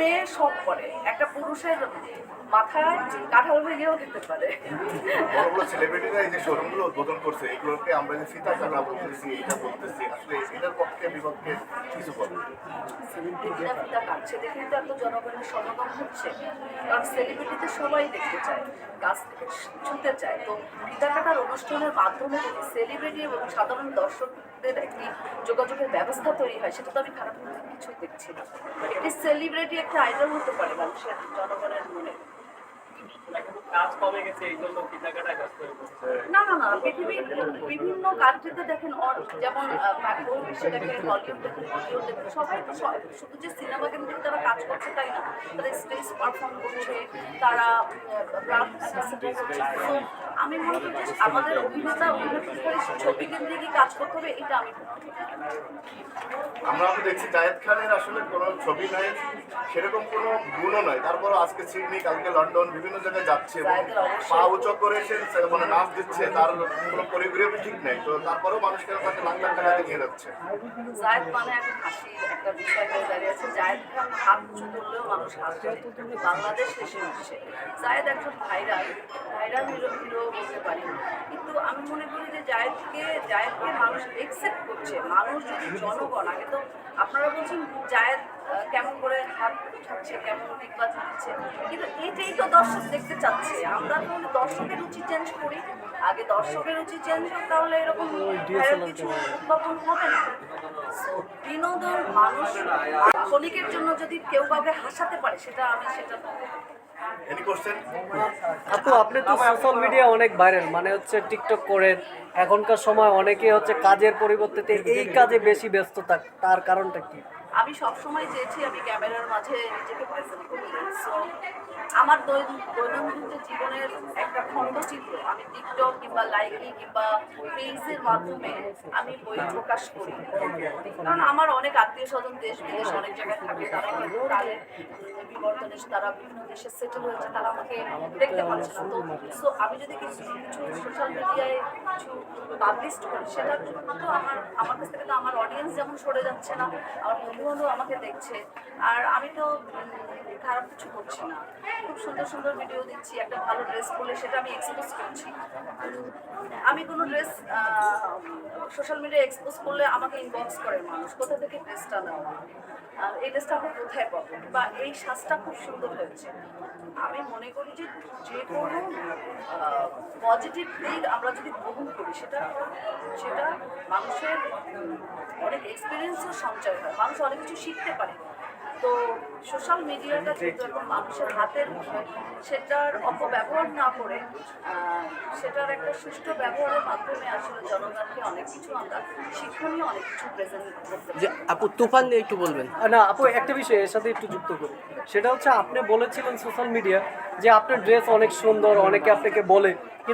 মেয়ে সব করে একটা পুরুষের মাথায় কাঁঠাল ভেঙেও দিতে পারে। বড় বড় সেলিব্রিটিরা এই যে শোরুমগুলো উদ্বোধন করছে এগুলোকে আমরা যে ফিতা কাটা বলতেছি এটা বলতেছি আসলে এটার পক্ষে বিপক্ষে কিছু বলব সেলিব্রিটিরা ফিতা কাটছে দেখেই তো এত জনগণের সমাগম হচ্ছে। কারণ সেলিব্রিটিতে সবাই দেখতে চায় কাছ থেকে ছুতে চায়। তো ফিতা কাটার অনুষ্ঠানের মাধ্যমে সেলিব্রিটি এবং সাধারণ দর্শকদের একটি যোগাযোগের ব্যবস্থা তৈরি হয়, সেটা তো আমি খারাপ কিছুই দেখছি না। একটি সেলিব্রিটি একটা আইডল হতে পারে মানুষের জনগণের মনে। না না না, পৃথিবীর বিভিন্ন কান্ট্রিতে দেখেন যেমন হলিউড দেখেন বলিউড দেখেন সবাই তো শুধু যে সিনেমা কেন্দ্রিক তারা কাজ করছে তাই না তারা স্টেজ পারফর্ম করছে, তারা আমি মনে করি যে আমাদের অভিনেতা, অভিনেত্রী, ছবি কেন্দ্রিকই কাজ করতে হবে, এটা আমি। আমরা তো দেখছি জায়েদ খানের আসলে কোনো ছবি নাই সেরকম কোনো গুণও নয় তারপর আজকে সিডনি কালকে লন্ডন বিভিন্ন জায়গায় যাচ্ছে পা উঁচু করে সে মানে নাচ দিচ্ছে তার কোনো কোরিওগ্রাফি ঠিক নেই। তো তারপরেও মানুষ কেন তাকে লাখ লাখ টাকা নিয়ে যাচ্ছে। জায়েদ মানে এখন হাসির একটা বিষয় হয়ে দাঁড়িয়েছে জায়েদ খান হাত উঁচু করলেও মানুষ হাসছে বাংলাদেশ হেসে উঠছে। জায়েদ একজন ভাইরাল। ভাইরাল হিরো হিরো বলতে পারি। আমি মনে করি যে জায়েদকে জায়েদকে মানুষ এক্সেপ্ট করছে। মানুষ যদি জনগণ আগে তো আপনারা বলছেন জায়েদ কেমন করে হাত উঠাচ্ছে কেমন নির্বাচন হচ্ছে কিন্তু এটাই তো দর্শক দেখতে চাচ্ছে। আমরা তো দর্শকের রুচি চেঞ্জ করি। আগে দর্শকের রুচি চেঞ্জ হোক তাহলে এরকম কিছু উদ্ভাবন হবে না। বিনোদন মানুষ ক্ষণিকের জন্য যদি কেউ কাউকে হাসাতে পারে সেটা আমি সেটা আপু আপনি তো সোশ্যাল মিডিয়া অনেক ভাইরাল মানে হচ্ছে টিকটক করেন। এখনকার সময় অনেকে হচ্ছে কাজের পরিবর্তে এই কাজে বেশি ব্যস্ত থাক তার কারণটা কি? আমি সব সময় চেয়েছি আমি ক্যামেরার মাঝে নিজেকে প্রেজেন্ট করি। সো আমার দৈনন্দিন জীবনের একটা খণ্ডচিত্র আমি টিকটক কিংবা লাইকি কিংবা পেজের মাধ্যমে আমি বই প্রকাশ করি। কারণ আমার অনেক আত্মীয় স্বজন দেশ বিদেশ অনেক জায়গায় থাকে, তারা কিন্তু তাদের বিবর্তনে তারা বিভিন্ন দেশে সেটেল হয়েছে, তারা আমাকে দেখতে পাচ্ছে না। তো সো আমি যদি কিছু কিছু সোশ্যাল মিডিয়ায় কিছু পাবলিশ করি, সেটার জন্য তো আমার আমার কাছ থেকে তো আমার অডিয়েন্স যেমন সরে যাচ্ছে না, আমার বন্ধু আমাকে দেখছে। আর আমি তো খারাপ কিছু করছি না। খুব সুন্দর সুন্দর ভিডিও দিচ্ছি, একটা ভালো ড্রেস পরলে সেটা আমি এক্সপোজ করছি। আমি কোনো ড্রেস সোশ্যাল মিডিয়ায় এক্সপোজ করলে আমাকে ইনবক্স করে মানুষ। কোথা থেকে ড্রেসটা নেওয়া এই ড্রেসটা আপনি কোথায় পাবো? বা এই সাজটা খুব সুন্দর হয়েছে। আমি মনে করি যে যে কোনো পজিটিভ দিক আমরা যদি গ্রহণ করি, সেটা সেটা মানুষের অনেক এক্সপিরিয়েন্সও সঞ্চয় হয়। মানুষ অনেক কিছু শিখতে পারে। তো সোশ্যাল মিডিয়াটা যেহেতু এখন মানুষের হাতের মুঠোয়, সেটার অপব্যবহার না করে সেটার একটা সুষ্ঠু ব্যবহারের মাধ্যমে আসলে জনগণকে অনেক কিছু আমরা শিক্ষণীয় অনেক কিছু প্রেজেন্ট করতে যে পারি। আপু তুফান নিয়ে একটু বলবেন। না আপু একটা বিষয় এর সাথে একটু যুক্ত করি। সেটা হচ্ছে আপনি বলেছিলেন সোশ্যাল মিডিয়া যে আপনার ড্রেস অনেক সুন্দর অনেকে আপনাকে বলে কিন্তু